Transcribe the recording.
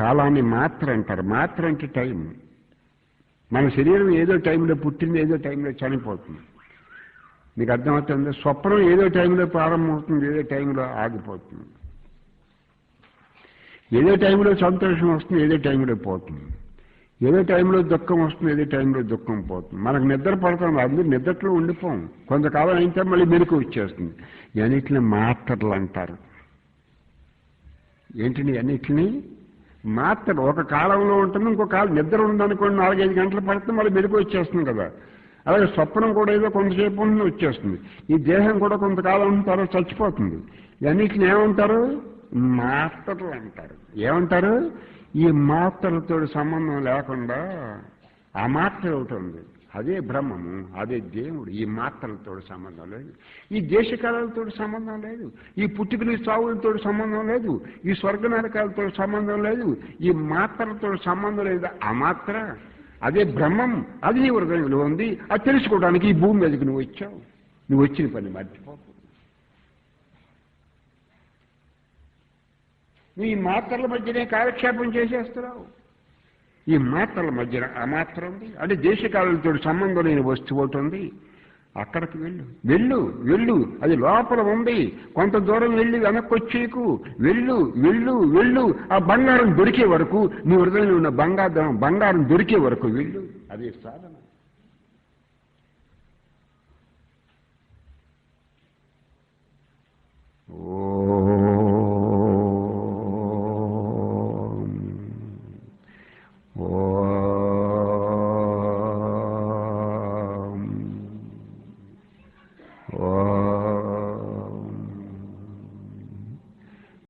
కాలాన్ని మాత్ర అంటారు మాత్ర అంటే టైం. మన శరీరం ఏదో టైంలో పుట్టింది ఏదో టైంలో చనిపోతుంది. మీకు అర్థమవుతుంది? స్వప్నం ఏదో టైంలో ప్రారంభమవుతుంది ఏదో టైంలో ఆగిపోతుంది. ఏదో టైంలో సంతోషం వస్తుంది ఏదో టైంలో పోతుంది. ఏదో టైంలో దుఃఖం వస్తుంది ఏదో టైంలో దుఃఖం పోతుంది. మనకు నిద్ర పడుతుంది అందరూ నిద్రలో ఉండిపోం. కొంతకాలం అయితే మళ్ళీ మెరుకు వచ్చేస్తుంది. అన్నిటిని మాత్రలు అంటారు. ఏంటండి అన్నిటిని మాత్ర ఒక కాలంలో ఉంటుంది ఇంకో కాలం నిద్ర ఉందనుకోండి నాలుగైదు గంటలు పడుతుంది మళ్ళీ మెరుగు వచ్చేస్తుంది కదా. అలాగే స్వప్నం కూడా ఏదో కొంతసేపు ఉంటుంది వచ్చేస్తుంది. ఈ దేహం కూడా కొంతకాలం ఉన్న తర్వాత చచ్చిపోతుంది. ఇవన్నిటిని ఏమంటారు? మాత్రలు అంటారు. ఏమంటారు? ఈ మాత్రలతో సంబంధం లేకుండా ఆ మాత్ర ఒకటి ఉంది? అదే బ్రహ్మము అదే దేవుడు. ఈ మాత్రలతో సంబంధం లేదు. ఈ దేశకాలతో సంబంధం లేదు. ఈ పుట్టుకలు సావులతో సంబంధం లేదు. ఈ స్వర్గ నరకాలతో సంబంధం లేదు. ఈ మాత్రలతో సంబంధం లేదు. ఆ మాత్ర అదే బ్రహ్మం అది నీ హృదయంలో ఉంది. అది తెలుసుకోవడానికి ఈ భూమి మీదకి నువ్వు వచ్చావు. నువ్వు వచ్చిన పని మర్చిపోకు నువ్వు ఈ మాత్రల మధ్యనే కాలక్షేపం చేసేస్తున్నావు. ఈ మాత్రల మధ్యన ఆ మాత్రం ఉంది. అంటే దేశకాలతో సంబంధం లేని వస్తువు ఒకటి ఉంది. అక్కడికి వెళ్ళు. వెళ్ళు వెళ్ళు. అది లోపల ఉంది. కొంత దూరం వెళ్ళి వెనక్కి వచ్చేకు వెళ్ళు వెళ్ళు వెళ్ళు. ఆ బంగారం దొరికే వరకు నీ హృదయంలో ఉన్న బంగారం బంగారం దొరికే వరకు వెళ్ళు. అదే సాధన. Oh.